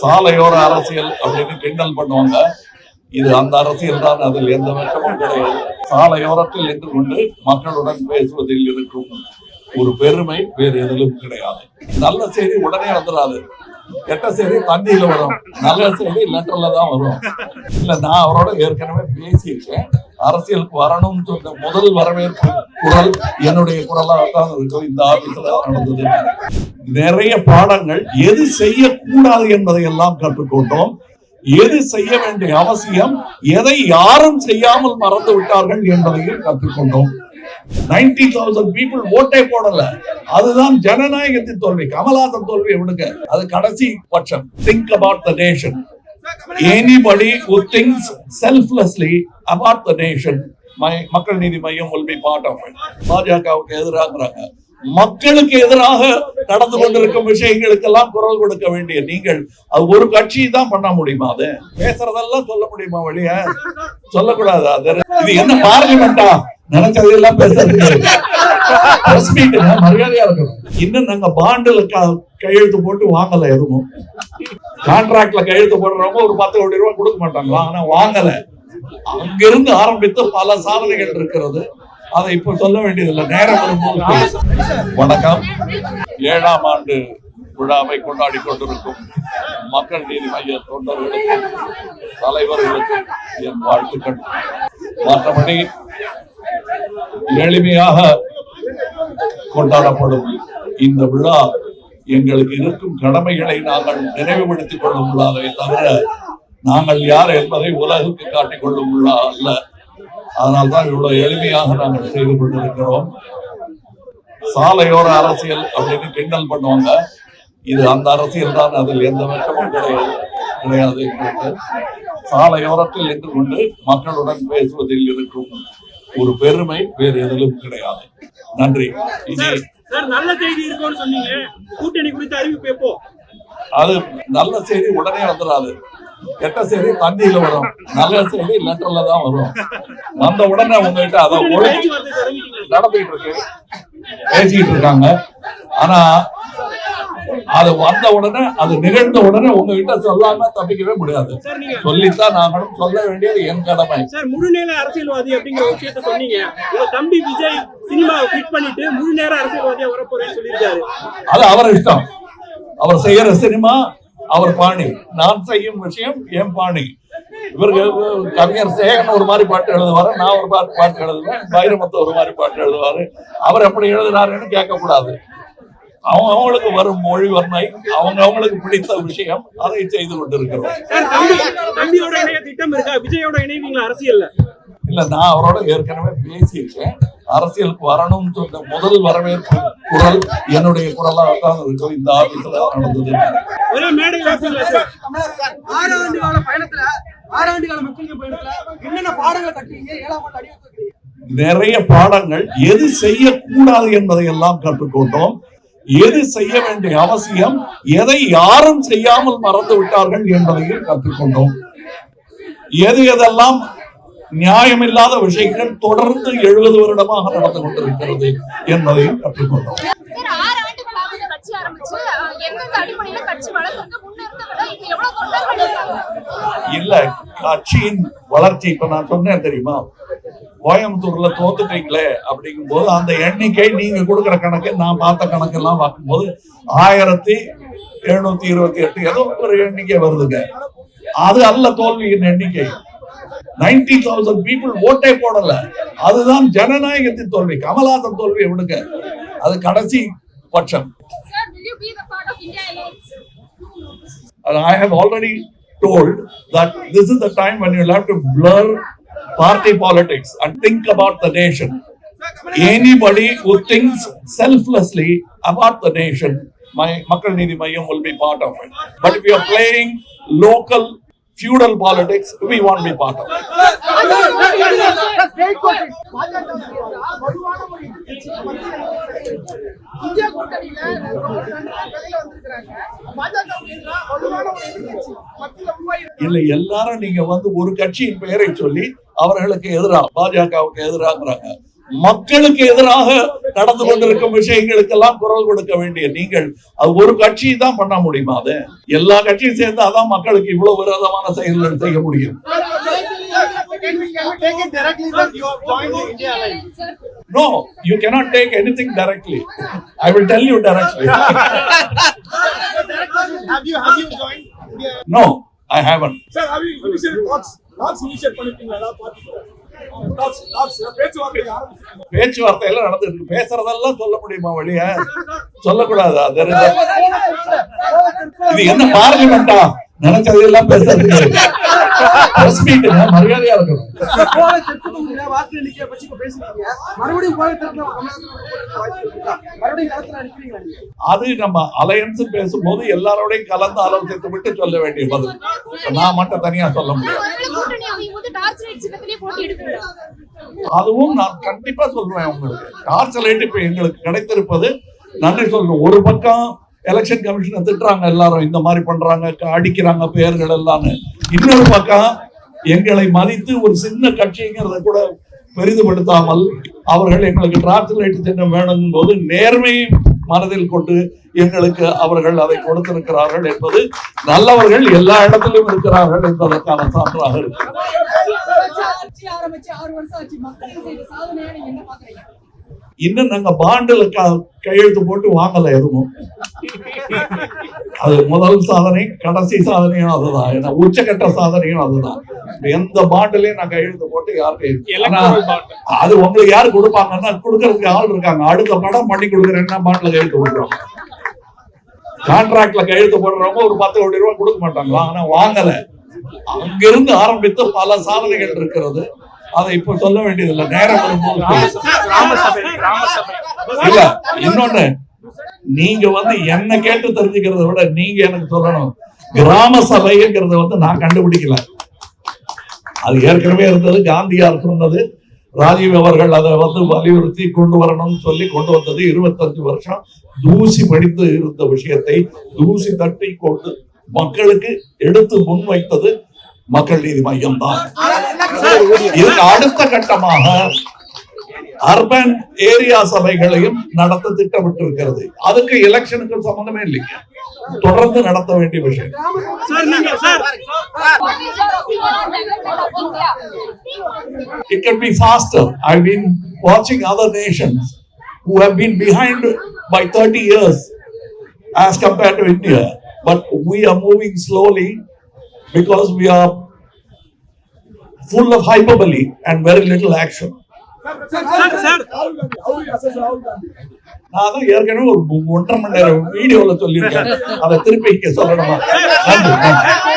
சாலையோர அரசியல் அப்படின்னு கிண்டல் பண்ணுவாங்க. இது அந்த அரசியல் தான் அதில் எந்த வெட்டமும் கிடையாது. சாலையோரத்தில் நின்று கொண்டு மக்களுடன் பேசுவதில் இருக்கும் ஒரு பெருமை வேறு எதிலும் கிடையாது. நல்ல செய்தி உடனே வந்துடாது கெட்ட செய்தி தண்ணியில வரும். நல்ல செய்தி லெட்டர்ல தான் வரும். இல்ல நான் அவரோட ஏற்கனவே பேசியிருக்கேன். அரசியலுக்கு வரணும்னு சொன்ன முதல் வரவேற்பு குரல் என்னுடைய குரலாக தான் இருக்கும் இந்த ஆபீஸ்ல நடந்தது. நிறைய பாடங்கள் எது செய்யக்கூடாது என்பதை எல்லாம் கற்றுக்கொண்டோம். எது செய்ய வேண்டிய அவசியம் எதை யாரும் செய்யாமல் மறந்து விட்டார்கள் என்பதையும் கற்றுக்கொண்டோம். நைன்டி தௌசண்ட் பீப்புள் ஓட்டே போடல. அதுதான் ஜனநாயகத்தின் தோல்வி கமலாசன் தோல்வி விடுங்க. அது கடைசி பட்சம். Think about the nation anybody who thinks selflessly about the nation my Makkal Needhi Maiam will be part of it. பாஜகவுக்கு எதிராகிறாங்க. மக்களுக்கு எதிராக நடந்து கொண்டிருக்கும் விஷயங்களுக்கெல்லாம் குரல் கொடுக்க வேண்டிய நீங்கள் அது ஒரு கட்சி தான் பண்ண முடியுமா அது? பேசுறதெல்லாம் சொல்ல முடியுமா வழிய? சொல்லக்கூடாது? அது இது என்ன பார்லிமெண்டா நினைச்சதையெல்லாம் பேசுறதுக்கு மரியாதையா இருக்கணும். இன்னும் நாங்க பாண்டுல க- கையெழுத்து போட்டு வாங்கல எதுவும். கான்ட்ராக்ட்ல கையெழுத்து போடுறவங்க ஒரு பத்து கோடி ரூபாய் கொடுக்க மாட்டாங்களா? ஆனா வாங்கல. அங்கிருந்து ஆரம்பித்து பல சாதனைகள் இருக்கிறது. அதை இப்ப சொல்ல வேண்டியதில்லை. நேரம் வரும்போது வணக்கம். ஏழாம் ஆண்டு விழாவை கொண்டாடி கொண்டிருக்கும் மக்கள் நீதி மைய தொண்டர்களுக்கும் தலைவர்களுக்கும் என் வாழ்த்துக்கள். மற்றபடி எளிமையாக கொண்டாடப்படும். இந்த விழா எங்களுக்கு இருக்கும் கடமைகளை நாங்கள் நினைவுபடுத்திக் கொள்ளும் விழாவை தவிர நாங்கள் யார் என்பதை உலகுக்கு காட்டிக் கொள்ளும் விழா அல்ல அதனால்தான் இவ்வளவு எளிமையாக நாங்கள் செய்து கொண்டிருக்கிறோம். சாலையோர அரசியல் அப்படின்னு கிண்டல் பண்ணுவாங்க. இது அந்த அரசியல் தான் அதில் எந்த வெட்டமும் கிடையாது கிடையாது எங்களுக்கு சாலையோரத்தில் நின்று கொண்டு மக்களுடன் பேசுவதில் இருக்கும் ஒரு பெருமை வேறு எதிலும் கிடையாது. நன்றி. நல்ல செய்தி இருக்கும்னு சொன்னீங்க. கூட்டணி குறித்த அறிவிப்பு எப்போ? அது நல்ல செய்தி உடனே வந்துடாது. கெட்ட செய்தி தண்ணியில வரும். நல்ல செய்தி லெட்டர்ல தான் வரும். வந்த உடனே உங்ககிட்ட அதை நடந்துட்டு இருக்கு. பேசிட்டு இருக்காங்க. ஆனா அது வந்த உடனே அது நிகழ்ந்த உடனே உங்ககிட்ட சொல்லாம தப்பிக்கவே முடியாது. சொல்லித்தான் நாங்களும் சொல்ல வேண்டியது என் கடமை. சார் முழு நேர அரசியல்வாதி அப்படிங்கிற விஷயத்த சொன்னீங்க. உங்க தம்பி விஜய் சினிமாவை குவிட் பண்ணிட்டு முழு நேர அரசியல்வாதியா வரப்போறேன்னு சொல்லியிருக்காரு. அது அவர் இஷ்டம். அவர் செய்யற சினிமா அவர் பாணி. நான் செய்யும் விஷயம் என் பாணி. இவருக்கு கவிஞர் சேகன் ஒரு மாதிரி பாட்டு எழுதுவாரு நான் ஒரு பாட்டு பாட்டு எழுதுவேன் வைரமுத்து ஒரு மாதிரி பாட்டு எழுதுவாரு. அவர் எப்படி எழுதுனாருன்னு கேட்கக்கூடாது. அவங்க அவங்களுக்கு வரும் மொழி வர்ணை அவங்க அவங்களுக்கு பிடித்த விஷயம் அதை செய்து கொண்டிருக்கிறோம். சார் தம்பி தம்பியோட இணைய திட்டம் இருக்கா? விஜயோட இணைவீங்களா? அரசியல்ல? இல்ல நான் அவரோட ஏற்கனவே பேசியிருக்கேன். அரசியலுக்கு வரணும்னு சொன்ன முதல் வரவேற்பு குரல் என்னுடைய குரலாக தான் இருக்கும். இந்த ஆபீஸ்ல நடந்தது. கால பயணத்துல கால மக்கள் பயணத்துல என்னென்ன பாடங்களை கட்டுறீங்க ஏழாம் ஆண்டு நிறைய பாடங்கள் எது செய்யக்கூடாது என்பதை எல்லாம் கற்றுக்கொண்டோம். எது செய்ய வேண்டிய அவசியம் எதை யாரும் செய்யாமல் மறந்து விட்டார்கள் என்பதையும் கற்றுக்கொண்டோம் எது எதெல்லாம் நியாயமில்லாத விஷயங்கள் தொடர்ந்து எழுபது வருடமாக நடந்து கொண்டிருக்கிறது என்பதையும் கற்றுக்கொண்டோம் இல்ல கட்சியின் வளர்ச்சி இப்ப நான் சொன்னேன் தெரியுமா? கோயம்புத்தூர்ல தோத்துட்டீங்களே அப்படிங்கும் போது அந்த எண்ணிக்கை நீங்க கொடுக்கிற கணக்கு நான் பார்த்த கணக்கெல்லாம் பார்க்கும்போது ஆயிரத்தி எழுநூத்தி இருபத்தி எட்டு ஏதோ ஒரு எண்ணிக்கை வருதுங்க. அது அல்ல தோல்வியின் எண்ணிக்கை. நைன்டி தௌசண்ட் பீப்புள் ஓட்டே போடல. அதுதான் ஜனநாயகத்தின் தோல்வி. கமலாசன் தோல்வி விடுங்க. அது கடைசி பட்சம். I have already told that this is the time when you'll have to blur party politics and think about the nation. Anybody who thinks selflessly about the nation, my Makkal Needi Mayam will be part of it. But if you're playing local feudal politics, we won't be part of it. இல்ல இல்லை எல்லாரும் நீங்க வந்து ஒரு கட்சியின் பெயரை சொல்லி அவர்களுக்கு எதிராக பாஜகவுக்கு எதிராகிறாங்க. மக்களுக்கு எதிராக நடந்து கொண்டிருக்கும் விஷயங்களுக்கெல்லாம் குரல் கொடுக்க வேண்டிய நீங்கள் அது ஒரு கட்சி தான் பண்ண முடியுமா அது எல்லா கட்சியும் சேர்ந்து அதான் மக்களுக்கு இவ்வளவு விரோதமான செயல்கள் செய்ய முடியும் No, you cannot take anything directly. I will tell you directly. have you have you joined? No, I haven't. Sir, have you initial talks? பண்ணிட்டீங்களா பார்த்துக்கிறேன் பேச்சுவார்த்தை எல்லாம் நடந்துட்டு இருக்கு பேசுறதெல்லாம் சொல்ல முடியுமா வழிய சொல்லக்கூடாது அது இது என்ன பார்லிமெண்டா நினைச்சதெல்லாம் பேசுறது மரியாதையா இருக்கணும். அது நம்ம அலையன்ஸ் பேசும்போது எல்லாரோடையும் கலந்து ஆலோசித்து விட்டு சொல்ல வேண்டிய பதில். நான் மட்டும் தனியா சொல்ல முடியும் அதுவும் நான் கண்டிப்பா சொல்றேன் உங்களுக்கு. டார்ச் லைட் இப்ப எங்களுக்கு கிடைத்திருப்பது நன்றி சொல்றேன். ஒரு பக்கம் எலெக்ஷன் கமிஷனை திட்டுறாங்க எல்லாரும் இந்த மாதிரி பண்றாங்க அடிக்கிறாங்க பெயர்கள் எல்லாம்னு இன்னொரு பக்கம் எங்களை மதித்து ஒரு சின்ன கட்சிங்கிறத கூட பெரிதுபடுத்தாமல் அவர்கள் எங்களுக்கு டார்ச் திட்டம் வேணும் போது நேர்மையை மனதில் கொண்டு எங்களுக்கு அவர்கள் அதை கொடுத்திருக்கிறார்கள் என்பது நல்லவர்கள் எல்லா இடத்திலும் இருக்கிறார்கள் என்பதற்கான சான்றாக இருக்கு இன்னும் நாங்க பாண்டுல க- கையெழுத்து போட்டு வாங்கல எதுவும். அது முதல் சாதனை கடைசி சாதனையும் அதுதான். ஏன்னா உச்சகட்ட சாதனையும் அதுதான். எந்த பாண்டுலயும் நான் கையெழுத்து போட்டு யாருக்கு ஆனா அது உங்களுக்கு யாரு கொடுப்பாங்கன்னா கொடுக்கறதுக்கு ஆள் இருக்காங்க. அடுத்த படம் பண்ணி கொடுக்குறேன்னா பாண்டுல கையெழுத்து போடுறோம் கான்ட்ராக்ட்ல கையெழுத்து போடுறவங்க ஒரு பத்து கோடி ரூபாய் கொடுக்க மாட்டாங்களா? ஆனா வாங்கல. அங்கிருந்து ஆரம்பித்து பல சாதனைகள் இருக்கிறது. அதை இப்ப சொல்ல வேண்டியதில்லை. நேரம் வரும்போது இல்ல இன்னொன்னு. நீங்க வந்து என்ன கேட்டு தெரிஞ்சுக்கிறத விட நீங்க எனக்கு சொல்லணும். கிராம சபைங்கிறத வந்து நான் கண்டுபிடிக்கல. அது ஏற்கனவே இருந்தது காந்தியார் சொன்னது. ராஜீவ் அவர்கள் அதை வந்து வலியுறுத்தி கொண்டு வரணும்னு சொல்லி கொண்டு வந்தது இருபத்தஞ்சு வருஷம். தூசி படித்து இருந்த விஷயத்தை தூசி தட்டி கொண்டு மக்களுக்கு எடுத்து முன்வைத்தது மக்கள் நீதி மையம் தான் அடுத்த கட்டமாக அர்பன் ஏரியா சபைகளையும் நடத்த திட்டமிட்டிருக்கிறது அதுக்கு எலெக்ஷனுக்கு சம்பந்தமே இல்லைங்க தொடர்ந்து நடத்த வேண்டிய விஷயம் சார் நீங்க sir It can be faster. I've been watching other nations who have been behind by 30 years as compared to India. But we are moving slowly because we are full of hyperbole and very little action. நான் தான் ஏற்கனவே ஒரு ஒன்றரை மணி நேரம் வீடியோல சொல்லியிருக்கேன். அதை திருப்பி சொல்லணுமா? நன்றி நன்றி.